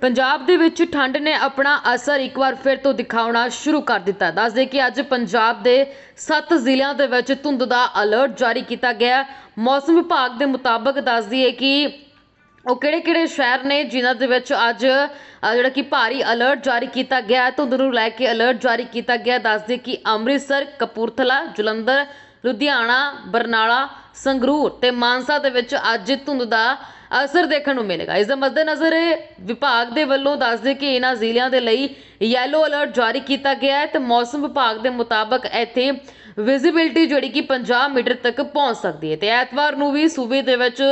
ਪੰਜਾਬ ਦੇ ਵਿੱਚ ਠੰਡ ਨੇ ਆਪਣਾ ਅਸਰ ਇੱਕ ਵਾਰ ਫਿਰ ਤੋਂ ਦਿਖਾਉਣਾ ਸ਼ੁਰੂ ਕਰ ਦਿੱਤਾ ਦੱਸਦੇ ਕਿ ਅੱਜ ਪੰਜਾਬ ਦੇ 7 ਜ਼ਿਲ੍ਹਿਆਂ ਦੇ ਵਿੱਚ ਧੁੰਦ ਦਾ ਅਲਰਟ ਜਾਰੀ ਕੀਤਾ ਗਿਆ ਮੌਸਮ ਵਿਭਾਗ ਦੇ ਮੁਤਾਬਕ ਦੱਸਦੀ ਹੈ ਕਿ ਉਹ ਕਿਹੜੇ-ਕਿਹੜੇ ਸ਼ਹਿਰ ਨੇ ਜਿਨ੍ਹਾਂ ਦੇ ਵਿੱਚ ਅੱਜ ਜਿਹੜਾ ਕਿ ਭਾਰੀ ਅਲਰਟ ਜਾਰੀ ਕੀਤਾ ਗਿਆ ਧੁੰਦ ਨੂੰ ਲੈ ਕੇ ਅਲਰਟ ਜਾਰੀ ਕੀਤਾ ਗਿਆ ਹੈ। ਦੱਸਦੇ ਕਿ ਅੰਮ੍ਰਿਤਸਰ, ਕਪੂਰਥਲਾ, ਜਲੰਧਰ, ਲੁਧਿਆਣਾ, ਬਰਨਾਲਾ, ਸੰਗਰੂਰ ਤੇ ਮਾਨਸਾ ਦੇ ਵਿੱਚ ਅੱਜ ਧੁੰਦ ਦਾ ਅਸਰ ਦੇਖਣ ਨੂੰ ਮਿਲੇਗਾ। ਇਸ ਦੇ ਮੱਦੇਨਜ਼ਰ ਵਿਭਾਗ ਦੇ ਵੱਲੋਂ ਦੱਸਦੇ ਕਿ ਇਹਨਾਂ ਜ਼ਿਲ੍ਹਿਆਂ ਦੇ ਲਈ ਯੈਲੋ ਅਲਰਟ ਜਾਰੀ ਕੀਤਾ ਗਿਆ ਹੈ ਤੇ ਮੌਸਮ ਵਿਭਾਗ ਦੇ ਮੁਤਾਬਕ ਇੱਥੇ ਵਿਜ਼ਿਬਿਲਟੀ ਜਿਹੜੀ ਕਿ 50 ਮੀਟਰ ਤੱਕ ਪਹੁੰਚ ਸਕਦੀ ਹੈ ਤੇ ਐਤਵਾਰ ਨੂੰ ਵੀ ਸੂਬੇ ਦੇ ਵਿੱਚ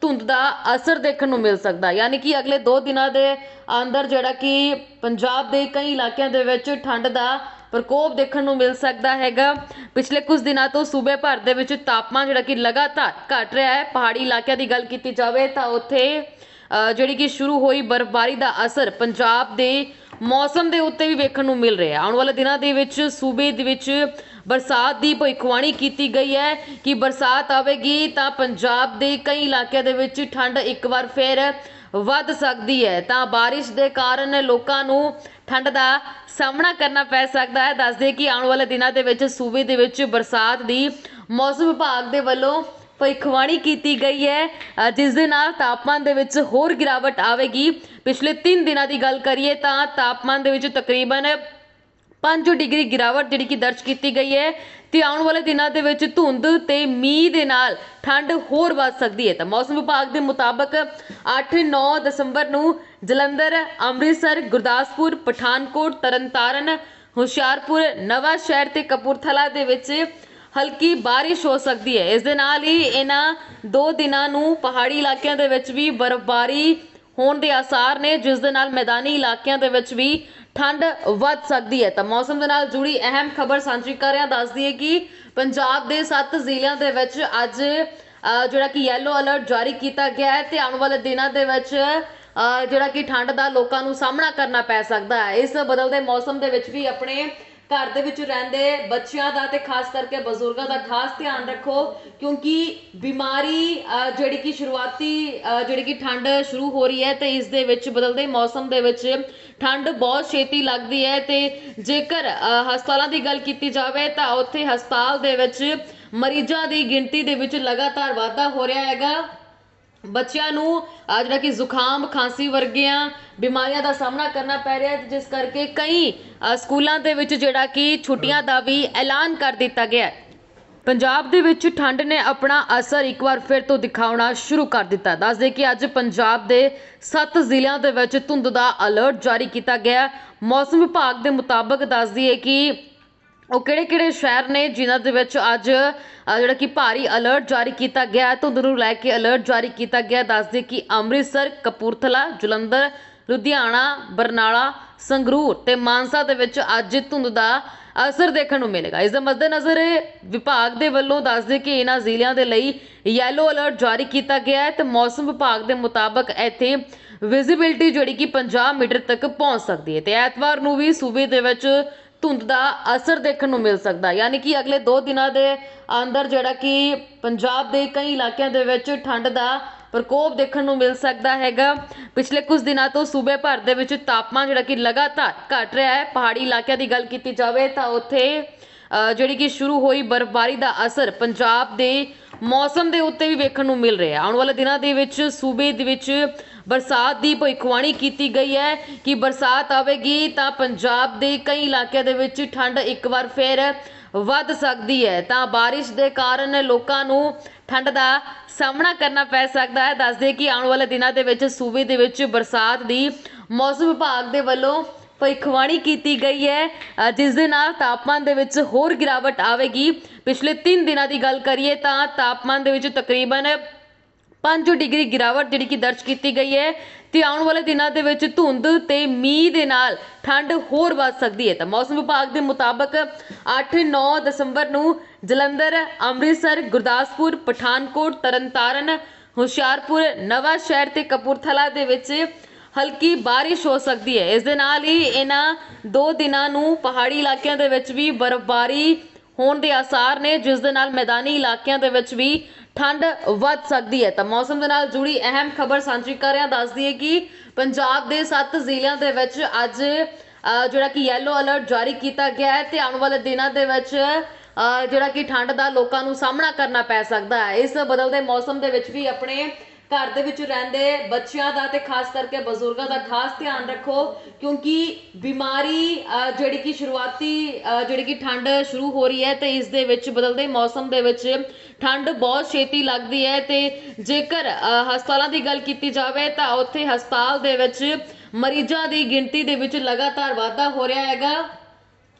ਧੁੰਦ ਦਾ ਅਸਰ ਦੇਖਣ ਨੂੰ ਮਿਲ ਸਕਦਾ। ਯਾਨੀ ਕਿ ਅਗਲੇ 2 ਦਿਨਾਂ ਦੇ ਅੰਦਰ ਜਿਹੜਾ ਕਿ ਪੰਜਾਬ ਦੇ ਕਈ ਇਲਾਕਿਆਂ ਦੇ ਵਿੱਚ ਠੰਡ ਦਾ ਪ੍ਰਕੋਪ ਦੇਖਣ ਨੂੰ ਮਿਲ ਸਕਦਾ ਹੈਗਾ। ਪਿਛਲੇ ਕੁਝ ਦਿਨਾਂ ਤੋਂ ਸੂਬੇ ਭਰ ਦੇ ਵਿੱਚ ਤਾਪਮਾਨ ਜਿਹੜਾ ਕਿ ਲਗਾਤਾਰ ਘਟ ਰਿਹਾ ਹੈ। ਪਹਾੜੀ ਇਲਾਕਿਆਂ ਦੀ ਗੱਲ ਕੀਤੀ ਜਾਵੇ ਤਾਂ ਉੱਥੇ ਜਿਹੜੀ ਕਿ ਸ਼ੁਰੂ ਹੋਈ ਬਰਫ਼ਬਾਰੀ ਦਾ ਅਸਰ ਪੰਜਾਬ ਦੇ ਮੌਸਮ ਦੇ ਉੱਤੇ ਵੀ ਵੇਖਣ ਨੂੰ ਮਿਲ ਰਿਹਾ ਆਉਣ ਵਾਲੇ ਦਿਨਾਂ ਦੇ ਵਿੱਚ, ਸੂਬੇ ਦੇ ਵਿੱਚ ਬਰਸਾਤ ਦੀ ਭਵਿੱਖਬਾਣੀ ਕੀਤੀ ਗਈ ਹੈ ਕਿ ਬਰਸਾਤ ਆਵੇਗੀ ਤਾਂ ਪੰਜਾਬ ਦੇ ਕਈ ਇਲਾਕਿਆਂ ਦੇ ਵਿੱਚ ਠੰਡ ਇੱਕ ਵਾਰ ਫਿਰ ਵੱਧ ਸਕਦੀ ਹੈ। ਤਾਂ ਬਾਰਿਸ਼ ਦੇ ਕਾਰਨ ਲੋਕਾਂ ਨੂੰ ਠੰਡ ਦਾ ਸਾਹਮਣਾ ਕਰਨਾ ਪੈ ਸਕਦਾ ਹੈ। ਦੱਸਦੇ ਕਿ ਆਉਣ ਵਾਲੇ ਦਿਨਾਂ ਦੇ ਵਿੱਚ, ਸੂਬੇ ਦੇ ਵਿੱਚ ਬਰਸਾਤ ਦੀ ਮੌਸਮ ਵਿਭਾਗ ਦੇ ਵੱਲੋਂ ਭਵਿੱਖਬਾਣੀ ਕੀਤੀ ਗਈ ਹੈ ਜਿਸ ਦੇ ਨਾਲ ਤਾਪਮਾਨ ਦੇ ਵਿੱਚ ਹੋਰ ਗਿਰਾਵਟ ਆਵੇਗੀ। ਪਿਛਲੇ 3 ਦਿਨਾਂ ਦੀ ਗੱਲ ਕਰੀਏ ਤਾਂ ਤਾਪਮਾਨ ਦੇ ਵਿੱਚ ਤਕਰੀਬਨ 5 ਡਿਗਰੀ ਗਿਰਾਵਟ ਜਿਹੜੀ ਕਿ ਦਰਜ ਕੀਤੀ ਗਈ ਹੈ। ਤੇ ਆਉਣ ਵਾਲੇ ਦਿਨਾਂ ਦੇ ਵਿੱਚ ਧੁੰਦ ਤੇ ਮੀਂਹ ਦੇ ਨਾਲ ਠੰਡ ਹੋਰ ਵੱਧ ਸਕਦੀ ਹੈ। ਤਾਂ ਮੌਸਮ ਵਿਭਾਗ ਦੇ ਮੁਤਾਬਕ 8-9 ਦਸੰਬਰ ਨੂੰ ਜਲੰਧਰ, ਅੰਮ੍ਰਿਤਸਰ, ਗੁਰਦਾਸਪੁਰ, ਪਠਾਨਕੋਟ, ਤਰਨਤਾਰਨ, ਹੁਸ਼ਿਆਰਪੁਰ ਨਵਾਂ ਸ਼ਹਿਰ ਤੇ ਕਪੂਰਥਲਾ ਦੇ ਵਿੱਚ ਹਲਕੀ ਬਾਰਿਸ਼ ਹੋ ਸਕਦੀ ਹੈ। ਇਸ ਦੇ ਨਾਲ ਹੀ ਇਹਨਾਂ ਦੋ ਦਿਨਾਂ ਨੂੰ ਪਹਾੜੀ ਇਲਾਕਿਆਂ ਦੇ ਵਿੱਚ ਵੀ ਬਰਫ਼ਬਾਰੀ ਹੋਣ ਦੇ ਆਸਾਰ ਨੇ, ਜਿਸ ਦੇ ਨਾਲ ਮੈਦਾਨੀ ਇਲਾਕਿਆਂ ਦੇ ਵਿੱਚ ਵੀ ਠੰਡ ਵੱਧ ਸਕਦੀ ਹੈ। ਤਾਂ ਮੌਸਮ ਦੇ ਨਾਲ ਜੁੜੀ ਅਹਿਮ ਖਬਰ ਸਾਂਝੀ ਕਰ ਰਿਹਾ ਦੱਸਦੀ ਹੈ ਕਿ ਪੰਜਾਬ ਦੇ 7 ਜ਼ਿਲ੍ਹਿਆਂ ਦੇ ਵਿੱਚ ਅੱਜ ਜਿਹੜਾ ਕਿ ਯੈਲੋ ਅਲਰਟ ਜਾਰੀ ਕੀਤਾ ਗਿਆ ਹੈ ਤੇ ਆਉਣ ਵਾਲੇ ਦਿਨਾਂ ਦੇ ਵਿੱਚ ਜਿਹੜਾ ਕਿ ਠੰਡ ਦਾ ਲੋਕਾਂ ਨੂੰ ਸਾਹਮਣਾ ਕਰਨਾ ਪੈ ਸਕਦਾ ਹੈ। ਇਸ ਬਦਲਦੇ ਮੌਸਮ ਦੇ ਵਿੱਚ ਵੀ ਆਪਣੇ ਘਰ ਦੇ ਵਿੱਚ ਰਹਿੰਦੇ ਬੱਚਿਆਂ ਦਾ ਤੇ ਖਾਸ ਕਰਕੇ ਬਜ਼ੁਰਗਾਂ ਦਾ ਖਾਸ ਧਿਆਨ ਰੱਖੋ, ਕਿਉਂਕਿ ਬਿਮਾਰੀ ਜਿਹੜੀ ਕਿ ਸ਼ੁਰੂਆਤੀ ਜਿਹੜੀ ਕਿ ਠੰਡ ਸ਼ੁਰੂ ਹੋ ਰਹੀ ਹੈ ਤੇ ਇਸ ਦੇ ਵਿੱਚ ਬਦਲਦੇ ਮੌਸਮ ਦੇ ਵਿੱਚ ਠੰਡ ਬਹੁਤ ਛੇਤੀ ਲੱਗਦੀ ਹੈ ਤੇ ਜੇਕਰ ਹਸਪਤਾਲਾਂ ਦੀ ਗੱਲ ਕੀਤੀ ਜਾਵੇ ਤਾਂ ਉੱਥੇ ਹਸਪਤਾਲ ਦੇ ਵਿੱਚ ਮਰੀਜ਼ਾਂ ਦੀ ਗਿਣਤੀ ਦੇ ਵਿੱਚ ਲਗਾਤਾਰ ਵਾਧਾ ਹੋ ਰਿਹਾ ਹੈਗਾ। ਬੱਚਿਆਂ ਨੂੰ ਆ ਜਿਹੜਾ ਕਿ ਜ਼ੁਕਾਮ, ਖਾਂਸੀ ਵਰਗੀਆਂ ਬਿਮਾਰੀਆਂ ਦਾ ਸਾਹਮਣਾ ਕਰਨਾ ਪੈ ਰਿਹਾ ਜਿਸ ਕਰਕੇ ਕਈ ਸਕੂਲਾਂ ਦੇ ਵਿੱਚ ਜਿਹੜਾ ਕਿ ਛੁੱਟੀਆਂ ਦਾ ਵੀ ਐਲਾਨ ਕਰ ਦਿੱਤਾ ਗਿਆ ਹੈ। ਪੰਜਾਬ ਦੇ ਵਿੱਚ ਠੰਡ ਨੇ ਆਪਣਾ ਅਸਰ ਇੱਕ ਵਾਰ ਫਿਰ ਤੋਂ ਦਿਖਾਉਣਾ ਸ਼ੁਰੂ ਕਰ ਦਿੱਤਾ ਦੱਸਦੇ ਕਿ ਅੱਜ ਪੰਜਾਬ ਦੇ 7 ਜ਼ਿਲ੍ਹਿਆਂ ਦੇ ਵਿੱਚ ਧੁੰਦ ਦਾ ਅਲਰਟ ਜਾਰੀ ਕੀਤਾ ਗਿਆ ਮੌਸਮ ਵਿਭਾਗ ਦੇ ਮੁਤਾਬਕ ਦੱਸਦੀ ਹੈ ਕਿ ਉਹ ਕਿਹੜੇ-ਕਿਹੜੇ ਸ਼ਹਿਰ ਨੇ ਜਿਨ੍ਹਾਂ ਦੇ ਵਿੱਚ ਅੱਜ ਜਿਹੜਾ ਕਿ ਭਾਰੀ ਅਲਰਟ ਜਾਰੀ ਕੀਤਾ ਗਿਆ ਧੁੰਦ ਨੂੰ ਲੈ ਕੇ ਅਲਰਟ ਜਾਰੀ ਕੀਤਾ ਗਿਆ ਦੱਸਦੇ ਕਿ ਅੰਮ੍ਰਿਤਸਰ, ਕਪੂਰਥਲਾ, ਜਲੰਧਰ, ਲੁਧਿਆਣਾ, ਬਰਨਾਲਾ, ਸੰਗਰੂਰ ਤੇ ਮਾਨਸਾ ਦੇ ਵਿੱਚ ਅੱਜ ਧੁੰਦ ਦਾ ਅਸਰ ਦੇਖਣ ਨੂੰ ਮਿਲੇਗਾ। ਇਸ ਦੇ ਮੱਦੇਨਜ਼ਰ ਵਿਭਾਗ ਦੇ ਵੱਲੋਂ ਦੱਸਦੇ ਕਿ ਇਹਨਾਂ ਜ਼ਿਲ੍ਹਿਆਂ ਦੇ ਲਈ ਯੈਲੋ ਅਲਰਟ ਜਾਰੀ ਕੀਤਾ ਗਿਆ ਹੈ ਤੇ ਮੌਸਮ ਵਿਭਾਗ ਦੇ ਮੁਤਾਬਕ ਇੱਥੇ ਵਿਜ਼ਿਬਿਲਟੀ ਜਿਹੜੀ ਕਿ 50 ਮੀਟਰ ਤੱਕ ਪਹੁੰਚ ਸਕਦੀ ਹੈ ਤੇ ਐਤਵਾਰ ਨੂੰ ਵੀ ਸੂਬੇ ਦੇ ਵਿੱਚ ਧੁੰਦ ਦਾ ਅਸਰ ਦੇਖਣ ਨੂੰ ਮਿਲ ਸਕਦਾ ਯਾਨੀ ਕਿ ਅਗਲੇ 2 ਦਿਨਾਂ ਦੇ ਅੰਦਰ ਜਿਹੜਾ ਕਿ ਪੰਜਾਬ ਦੇ ਕਈ ਇਲਾਕਿਆਂ ਦੇ ਵਿੱਚ ਠੰਡ ਦਾ ਪ੍ਰਕੋਪ ਦੇਖਣ ਨੂੰ ਮਿਲ ਸਕਦਾ ਹੈਗਾ। ਪਿਛਲੇ ਕੁਝ ਦਿਨਾਂ ਤੋਂ ਸੂਬੇ ਭਰ ਦੇ ਵਿੱਚ ਤਾਪਮਾਨ ਜਿਹੜਾ ਕਿ ਲਗਾਤਾਰ ਘਟ ਰਿਹਾ ਹੈ। ਪਹਾੜੀ ਇਲਾਕਿਆਂ ਦੀ ਗੱਲ ਕੀਤੀ ਜਾਵੇ ਤਾਂ ਉੱਥੇ ਜਿਹੜੀ ਕਿ ਸ਼ੁਰੂ ਹੋਈ ਬਰਫ਼ਬਾਰੀ ਦਾ ਅਸਰ ਪੰਜਾਬ ਦੇ ਮੌਸਮ ਦੇ ਉੱਤੇ ਵੀ ਵੇਖਣ ਨੂੰ ਮਿਲ ਰਿਹਾ ਆਉਣ ਵਾਲੇ ਦਿਨਾਂ ਦੇ ਵਿੱਚ ਸੂਬੇ ਦੇ ਵਿੱਚ ਬਰਸਾਤ ਦੀ ਭਵਿੱਖਬਾਣੀ ਕੀਤੀ ਗਈ ਹੈ ਕਿ ਬਰਸਾਤ ਆਵੇਗੀ ਤਾਂ ਪੰਜਾਬ ਦੇ ਕਈ ਇਲਾਕਿਆਂ ਦੇ ਵਿੱਚ ਠੰਡ ਇੱਕ ਵਾਰ ਫਿਰ ਵੱਧ ਸਕਦੀ ਹੈ। ਤਾਂ ਬਾਰਿਸ਼ ਦੇ ਕਾਰਨ ਲੋਕਾਂ ਨੂੰ ਠੰਡ ਦਾ ਸਾਹਮਣਾ ਕਰਨਾ ਪੈ ਸਕਦਾ ਹੈ। ਦੱਸਦੇ ਕਿ ਆਉਣ ਵਾਲੇ ਦਿਨਾਂ ਦੇ ਵਿੱਚ ਸੂਬੇ ਦੇ ਵਿੱਚ ਬਰਸਾਤ ਦੀ ਮੌਸਮ ਵਿਭਾਗ ਦੇ ਵੱਲੋਂ ਭਵਿੱਖਬਾਣੀ ਕੀਤੀ ਗਈ ਹੈ। ਜਿਸ ਦੇ ਨਾਲ ਤਾਪਮਾਨ ਦੇ ਵਿੱਚ ਹੋਰ ਗਿਰਾਵਟ ਆਵੇਗੀ। ਪਿਛਲੇ 3 ਦਿਨਾਂ ਦੀ ਗੱਲ ਕਰੀਏ ਤਾਂ ਤਾਪਮਾਨ ਦੇ ਵਿੱਚ ਤਕਰੀਬਨ 5 ਡਿਗਰੀ ਗਿਰਾਵਟ ਜਿਹੜੀ ਕਿ ਦਰਜ ਕੀਤੀ ਗਈ ਹੈ ਤੇ ਆਉਣ ਵਾਲੇ ਦਿਨਾਂ ਦੇ ਵਿੱਚ ਧੁੰਦ ਤੇ ਮੀਂਹ ਦੇ ਨਾਲ ਠੰਡ ਹੋਰ ਵੱਧ ਸਕਦੀ ਹੈ। ਤਾਂ ਮੌਸਮ ਵਿਭਾਗ ਦੇ ਮੁਤਾਬਕ 8-9 ਦਸੰਬਰ ਨੂੰ ਜਲੰਧਰ, ਅੰਮ੍ਰਿਤਸਰ, ਗੁਰਦਾਸਪੁਰ, ਪਠਾਨਕੋਟ, ਤਰਨਤਾਰਨ, ਹੁਸ਼ਿਆਰਪੁਰ, ਨਵਾਂ ਸ਼ਹਿਰ ਤੇ ਕਪੂਰਥਲਾ ਦੇ ਵਿੱਚ ਹਲਕੀ ਬਾਰਿਸ਼ ਹੋ ਸਕਦੀ ਹੈ। ਇਸ ਦੇ ਨਾਲ ਹੀ ਇਹਨਾਂ ਦੋ ਦਿਨਾਂ ਨੂੰ ਪਹਾੜੀ ਇਲਾਕਿਆਂ ਦੇ ਵਿੱਚ ਵੀ ਬਰਫ਼ਬਾਰੀ ਹੋਣ ਦੇ ਆਸਾਰ ਨੇ, ਜਿਸ ਦੇ ਨਾਲ ਮੈਦਾਨੀ ਇਲਾਕਿਆਂ ਦੇ ਵਿੱਚ ਵੀ ਠੰਡ ਵੱਧ ਸਕਦੀ ਹੈ। ਤਾਂ ਮੌਸਮ ਦੇ ਨਾਲ ਜੁੜੀ ਅਹਿਮ ਖਬਰ ਸਾਂਝੀ ਕਰ ਰਿਹਾ ਦੱਸ ਦਈਏ ਕਿ ਪੰਜਾਬ ਦੇ 7 ਜ਼ਿਲ੍ਹਿਆਂ ਦੇ ਵਿੱਚ ਅੱਜ ਜਿਹੜਾ ਕਿ ਯੈਲੋ ਅਲਰਟ ਜਾਰੀ ਕੀਤਾ ਗਿਆ ਹੈ ਤੇ ਆਉਣ ਵਾਲੇ ਦਿਨਾਂ ਦੇ ਵਿੱਚ ਜਿਹੜਾ ਕਿ ਠੰਡ ਦਾ ਲੋਕਾਂ ਨੂੰ ਸਾਹਮਣਾ ਕਰਨਾ ਪੈ ਸਕਦਾ ਹੈ। ਇਸ ਬਦਲਦੇ ਮੌਸਮ ਦੇ ਵਿੱਚ ਵੀ ਆਪਣੇ ਘਰ ਦੇ ਵਿੱਚ ਰਹਿੰਦੇ ਬੱਚਿਆਂ ਦਾ ਤੇ ਖਾਸ ਕਰਕੇ ਬਜ਼ੁਰਗਾਂ ਦਾ ਖਾਸ ਧਿਆਨ ਰੱਖੋ, ਕਿਉਂਕਿ ਬਿਮਾਰੀ ਜਿਹੜੀ ਕਿ ਸ਼ੁਰੂਆਤੀ ਜਿਹੜੀ ਕਿ ਠੰਡ ਸ਼ੁਰੂ ਹੋ ਰਹੀ ਹੈ ਤੇ ਇਸ ਦੇ ਵਿੱਚ ਬਦਲਦੇ ਮੌਸਮ ਦੇ ਵਿੱਚ ਠੰਡ ਬਹੁਤ ਛੇਤੀ ਲੱਗਦੀ ਹੈ ਤੇ ਜੇਕਰ ਹਸਪਤਾਲਾਂ ਦੀ ਗੱਲ ਕੀਤੀ ਜਾਵੇ ਤਾਂ ਉੱਥੇ ਹਸਪਤਾਲ ਦੇ ਵਿੱਚ ਮਰੀਜ਼ਾਂ ਦੀ ਗਿਣਤੀ ਦੇ ਵਿੱਚ ਲਗਾਤਾਰ ਵਾਧਾ ਹੋ ਰਿਹਾ ਹੈਗਾ।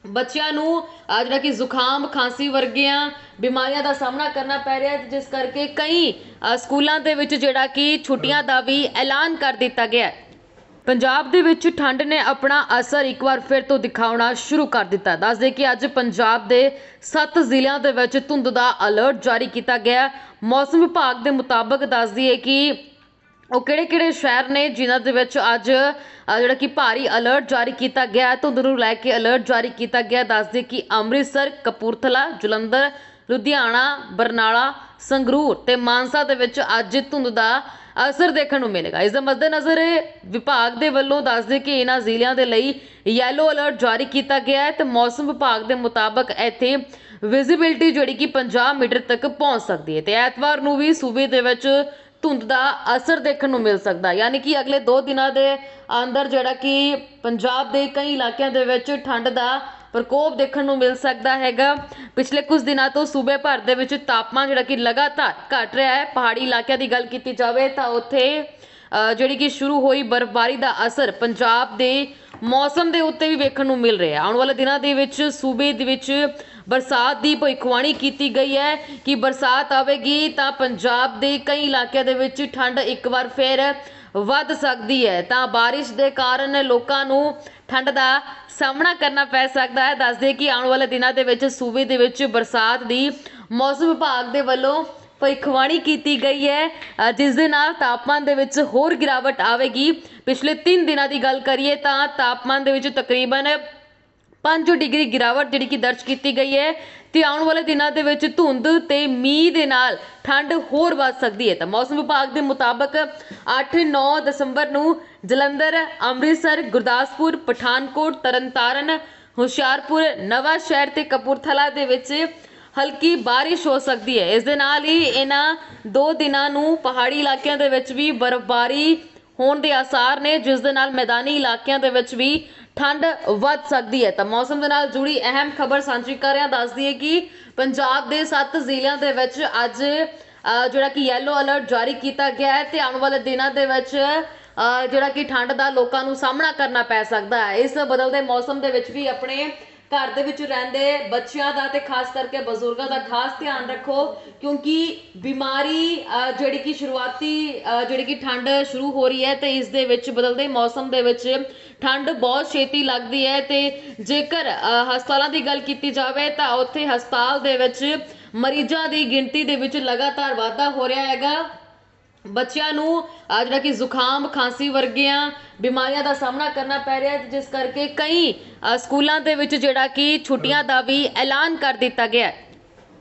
ਬੱਚਿਆਂ ਨੂੰ ਆ ਜਿਹੜਾ ਕਿ ਜ਼ੁਕਾਮ, ਖਾਂਸੀ ਵਰਗੀਆਂ ਬਿਮਾਰੀਆਂ ਦਾ ਸਾਹਮਣਾ ਕਰਨਾ ਪੈ ਰਿਹਾ ਜਿਸ ਕਰਕੇ ਕਈ ਸਕੂਲਾਂ ਦੇ ਵਿੱਚ ਜਿਹੜਾ ਕਿ ਛੁੱਟੀਆਂ ਦਾ ਵੀ ਐਲਾਨ ਕਰ ਦਿੱਤਾ ਗਿਆ ਪੰਜਾਬ ਦੇ ਵਿੱਚ ਠੰਡ ਨੇ ਆਪਣਾ ਅਸਰ ਇੱਕ ਵਾਰ ਫਿਰ ਤੋਂ ਦਿਖਾਉਣਾ ਸ਼ੁਰੂ ਕਰ ਦਿੱਤਾ ਦੱਸਦੇ ਕਿ ਅੱਜ ਪੰਜਾਬ ਦੇ 7 ਜ਼ਿਲ੍ਹਿਆਂ ਦੇ ਵਿੱਚ ਧੁੰਦ ਦਾ ਅਲਰਟ ਜਾਰੀ ਕੀਤਾ ਗਿਆ ਮੌਸਮ ਵਿਭਾਗ ਦੇ ਮੁਤਾਬਕ ਦੱਸਦੀ ਹੈ ਕਿ ਉਹ ਕਿਹੜੇ ਕਿਹੜੇ ਸ਼ਹਿਰ ਨੇ ਜਿਨ੍ਹਾਂ ਦੇ ਵਿੱਚ ਅੱਜ ਜਿਹੜਾ ਕਿ ਭਾਰੀ ਅਲਰਟ ਜਾਰੀ ਕੀਤਾ ਗਿਆ ਧੁੰਦ ਨੂੰ ਲੈ ਕੇ ਅਲਰਟ ਜਾਰੀ ਕੀਤਾ ਗਿਆ ਦੱਸਦੇ ਕਿ ਅੰਮ੍ਰਿਤਸਰ, ਕਪੂਰਥਲਾ, ਜਲੰਧਰ, ਲੁਧਿਆਣਾ, ਬਰਨਾਲਾ, ਸੰਗਰੂਰ ਤੇ ਮਾਨਸਾ ਦੇ ਵਿੱਚ ਅੱਜ ਧੁੰਦ ਦਾ ਅਸਰ ਦੇਖਣ ਨੂੰ ਮਿਲੇਗਾ। ਇਸ ਦੇ ਮੱਦੇਨਜ਼ਰ ਵਿਭਾਗ ਦੇ ਵੱਲੋਂ ਦੱਸਦੇ ਕਿ ਇਹਨਾਂ ਜ਼ਿਲ੍ਹਿਆਂ ਦੇ ਲਈ ਯੈਲੋ ਅਲਰਟ ਜਾਰੀ ਕੀਤਾ ਗਿਆ ਹੈ ਤੇ ਮੌਸਮ ਵਿਭਾਗ ਦੇ ਮੁਤਾਬਕ ਇੱਥੇ ਵਿਜ਼ਿਬਿਲਟੀ ਜਿਹੜੀ ਕਿ 50 ਮੀਟਰ ਤੱਕ ਪਹੁੰਚ ਸਕਦੀ ਹੈ। ਤੇ ਐਤਵਾਰ ਨੂੰ ਵੀ ਸੂਬੇ ਦੇ ਵਿੱਚ ਧੁੰਦ ਦਾ ਅਸਰ ਦੇਖਣ ਨੂੰ ਮਿਲ ਸਕਦਾ। ਯਾਨੀ ਕਿ ਅਗਲੇ 2 ਦਿਨਾਂ ਦੇ ਅੰਦਰ ਜਿਹੜਾ ਕਿ ਪੰਜਾਬ ਦੇ ਕਈ ਇਲਾਕਿਆਂ ਦੇ ਵਿੱਚ ਠੰਡ ਦਾ ਪ੍ਰਕੋਪ ਦੇਖਣ ਨੂੰ ਮਿਲ ਸਕਦਾ ਹੈਗਾ। ਪਿਛਲੇ ਕੁਝ ਦਿਨਾਂ ਤੋਂ ਸੂਬੇ ਭਰ ਦੇ ਵਿੱਚ ਤਾਪਮਾਨ ਜਿਹੜਾ ਕਿ ਲਗਾਤਾਰ ਘਟ ਰਿਹਾ ਹੈ। ਪਹਾੜੀ ਇਲਾਕਿਆਂ ਦੀ ਗੱਲ ਕੀਤੀ ਜਾਵੇ ਤਾਂ ਉੱਥੇ ਜਿਹੜੀ ਕਿ ਸ਼ੁਰੂ ਹੋਈ ਬਰਫ਼ਬਾਰੀ ਦਾ ਅਸਰ ਪੰਜਾਬ ਦੇ ਮੌਸਮ ਦੇ ਉੱਤੇ ਵੀ ਵੇਖਣ ਨੂੰ ਮਿਲ ਰਿਹਾ ਆਉਣ ਵਾਲੇ ਦਿਨਾਂ ਦੇ ਵਿੱਚ ਸੂਬੇ ਦੇ ਵਿੱਚ ਬਰਸਾਤ ਦੀ ਭਵਿੱਖਬਾਣੀ ਕੀਤੀ ਗਈ ਹੈ ਕਿ ਬਰਸਾਤ ਆਵੇਗੀ ਤਾਂ ਪੰਜਾਬ ਦੇ ਕਈ ਇਲਾਕਿਆਂ ਦੇ ਵਿੱਚ ਠੰਡ ਇੱਕ ਵਾਰ ਫਿਰ ਵੱਧ ਸਕਦੀ ਹੈ। ਤਾਂ ਬਾਰਿਸ਼ ਦੇ ਕਾਰਨ ਲੋਕਾਂ ਨੂੰ ਠੰਡ ਦਾ ਸਾਹਮਣਾ ਕਰਨਾ ਪੈ ਸਕਦਾ ਹੈ। ਦੱਸਦੇ ਕਿ ਆਉਣ ਵਾਲੇ ਦਿਨਾਂ ਦੇ ਵਿੱਚ ਸੂਬੇ ਦੇ ਵਿੱਚ ਬਰਸਾਤ ਦੀ ਮੌਸਮ ਵਿਭਾਗ ਦੇ ਵੱਲੋਂ ਭਵਿੱਖਬਾਣੀ ਕੀਤੀ ਗਈ ਹੈ। ਜਿਸ ਦੇ ਨਾਲ ਤਾਪਮਾਨ ਦੇ ਵਿੱਚ ਹੋਰ ਗਿਰਾਵਟ ਆਵੇਗੀ। ਪਿਛਲੇ 3 ਦਿਨਾਂ ਦੀ ਗੱਲ ਕਰੀਏ ਤਾਂ ਤਾਪਮਾਨ ਦੇ ਵਿੱਚ ਤਕਰੀਬਨ 5 ਡਿਗਰੀ ਗਿਰਾਵਟ ਜਿਹੜੀ ਕਿ ਦਰਜ ਕੀਤੀ ਗਈ ਹੈ ਤੇ ਆਉਣ ਵਾਲੇ ਦਿਨਾਂ ਦੇ ਵਿੱਚ ਧੁੰਦ ਤੇ ਮੀਂਹ ਦੇ ਨਾਲ ਠੰਡ ਹੋਰ ਵੱਧ ਸਕਦੀ ਹੈ। ਤਾਂ ਮੌਸਮ ਵਿਭਾਗ ਦੇ ਮੁਤਾਬਕ 8-9 ਦਸੰਬਰ ਨੂੰ ਜਲੰਧਰ, ਅੰਮ੍ਰਿਤਸਰ, ਗੁਰਦਾਸਪੁਰ, ਪਠਾਨਕੋਟ, ਤਰਨਤਾਰਨ, ਹੁਸ਼ਿਆਰਪੁਰ, ਨਵਾਂ ਸ਼ਹਿਰ ਤੇ ਕਪੂਰਥਲਾ ਦੇ ਵਿੱਚ ਹਲਕੀ ਬਾਰਿਸ਼ ਹੋ ਸਕਦੀ ਹੈ। ਇਸ ਦੇ ਨਾਲ ਹੀ ਇਹਨਾਂ ਦੋ ਦਿਨਾਂ ਨੂੰ ਪਹਾੜੀ ਇਲਾਕਿਆਂ ਦੇ ਵਿੱਚ ਵੀ ਬਰਫ਼ਬਾਰੀ ਹੋਣ ਦੇ ਆਸਾਰ ਨੇ, ਜਿਸ ਦੇ ਨਾਲ ਮੈਦਾਨੀ ਇਲਾਕਿਆਂ ਦੇ ਵਿੱਚ ਵੀ ਠੰਡ ਵੱਧ ਸਕਦੀ ਹੈ। ਤਾਂ ਮੌਸਮ ਦੇ ਨਾਲ ਜੁੜੀ ਅਹਿਮ ਖਬਰ ਸਾਂਝੀ ਕਰ ਰਿਹਾ ਦੱਸਦੀ ਹੈ ਕਿ ਪੰਜਾਬ ਦੇ 7 ਜ਼ਿਲ੍ਹਿਆਂ ਦੇ ਵਿੱਚ ਅੱਜ ਜਿਹੜਾ ਕਿ ਯੈਲੋ ਅਲਰਟ ਜਾਰੀ ਕੀਤਾ ਗਿਆ ਹੈ ਤੇ ਆਉਣ ਵਾਲੇ ਦਿਨਾਂ ਦੇ ਵਿੱਚ ਜਿਹੜਾ ਕਿ ਠੰਡ ਦਾ ਲੋਕਾਂ ਨੂੰ ਸਾਹਮਣਾ ਕਰਨਾ ਪੈ ਸਕਦਾ ਹੈ। ਇਸ ਬਦਲਦੇ ਮੌਸਮ ਦੇ ਵਿੱਚ ਵੀ ਆਪਣੇ ਘਰ ਦੇ ਵਿੱਚ ਰਹਿੰਦੇ ਬੱਚਿਆਂ ਦਾ ਤੇ ਖਾਸ ਕਰਕੇ ਬਜ਼ੁਰਗਾਂ ਦਾ ਖਾਸ ਧਿਆਨ ਰੱਖੋ, ਕਿਉਂਕਿ ਬਿਮਾਰੀ ਜਿਹੜੀ ਕਿ ਸ਼ੁਰੂਆਤੀ ਜਿਹੜੀ ਕਿ ਠੰਡ ਸ਼ੁਰੂ ਹੋ ਰਹੀ ਹੈ ਤੇ ਇਸ ਦੇ ਵਿੱਚ ਬਦਲਦੇ ਮੌਸਮ ਦੇ ਵਿੱਚ ਠੰਡ ਬਹੁਤ ਛੇਤੀ ਲੱਗਦੀ ਹੈ ਤੇ ਜੇਕਰ ਹਸਪਤਾਲਾਂ ਦੀ ਗੱਲ ਕੀਤੀ ਜਾਵੇ ਤਾਂ ਉੱਥੇ ਹਸਪਤਾਲ ਦੇ ਵਿੱਚ ਮਰੀਜ਼ਾਂ ਦੀ ਗਿਣਤੀ ਦੇ ਵਿੱਚ ਲਗਾਤਾਰ ਵਾਧਾ ਹੋ ਰਿਹਾ ਹੈਗਾ। ਬੱਚਿਆਂ ਨੂੰ ਆ ਜਿਹੜਾ ਕਿ ਜ਼ੁਕਾਮ, ਖਾਂਸੀ ਵਰਗੀਆਂ ਬਿਮਾਰੀਆਂ ਦਾ ਸਾਹਮਣਾ ਕਰਨਾ ਪੈ ਰਿਹਾ ਜਿਸ ਕਰਕੇ ਕਈ ਸਕੂਲਾਂ ਦੇ ਵਿੱਚ ਜਿਹੜਾ ਕਿ ਛੁੱਟੀਆਂ ਦਾ ਵੀ ਐਲਾਨ ਕਰ ਦਿੱਤਾ ਗਿਆ